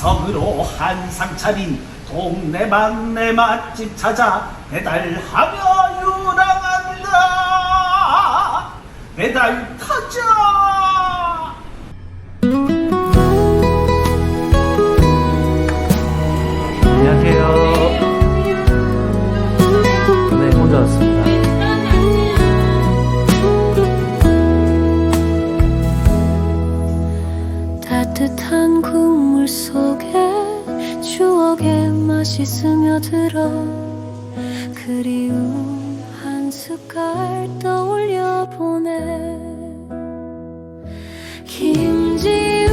정성으로 한상 차린 동네 막내 맛집 찾아 배달하며 유랑한다. 배달 타자. 안녕하세요. 네 혼자 왔습니다. 따뜻한 국물 속에 추억의 맛이 스며들어 그리움 한 숟갈 떠올려 보내. 김지우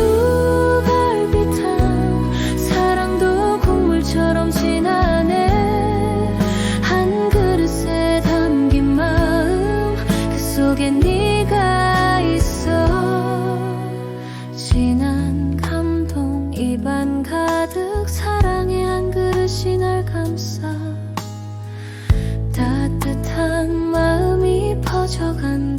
갈비탕 사랑도 국물처럼 진하네. 한 그릇에 담긴 마음 그 속에 네가 입안 가득 사랑의 한 그릇이 날 감싸 따뜻한 마음이 퍼져간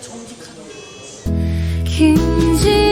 정직한 김지